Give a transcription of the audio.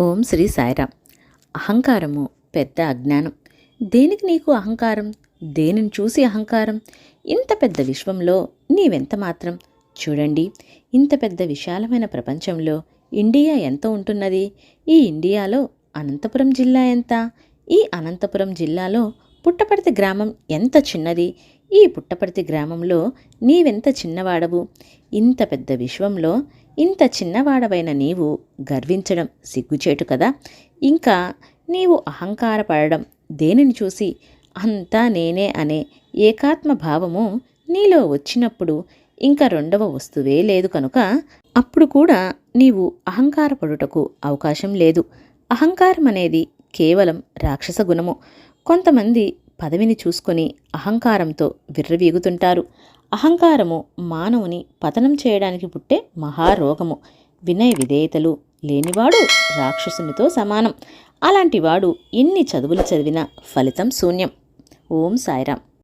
ఓం శ్రీ సాయిరామ్. అహంకారము పెద్ద అజ్ఞానం. దేనికి నీకు అహంకారం? దేనిని చూసి అహంకారం? ఇంత పెద్ద విశ్వంలో నీవెంత మాత్రం? చూడండి ఇంత పెద్ద విశాలమైన ప్రపంచంలో ఇండియా ఎంత ఉంటున్నది? ఈ ఇండియాలో అనంతపురం జిల్లా ఎంత? ఈ అనంతపురం జిల్లాలో పుట్టపర్తి గ్రామం ఎంత చిన్నది? ఈ పుట్టపర్తి గ్రామంలో నీవెంత చిన్నవాడవు? ఇంత పెద్ద విశ్వంలో ఇంత చిన్నవాడవైన నీవు గర్వించడం సిగ్గుచేటు కదా? ఇంకా నీవు అహంకారపడడం దేనిని చూసి? అంతా నేనే అనే ఏకాత్మ భావము నీలో వచ్చినప్పుడు ఇంకా రెండవ వస్తువే లేదు కనుక అప్పుడు కూడా నీవు అహంకారపడుటకు అవకాశం లేదు. అహంకారం అనేది కేవలం రాక్షస గుణము. కొంతమంది పదవిని చూసుకొని అహంకారంతో విర్రవీగుతుంటారు. అహంకారము మానవుని పతనం చేయడానికి పుట్టే మహారోగము. వినయ విధేయతలు లేనివాడు రాక్షసునితో సమానం. అలాంటివాడు ఎన్ని చదువులు చదివినా ఫలితం శూన్యం. ఓం సాయిరామ్.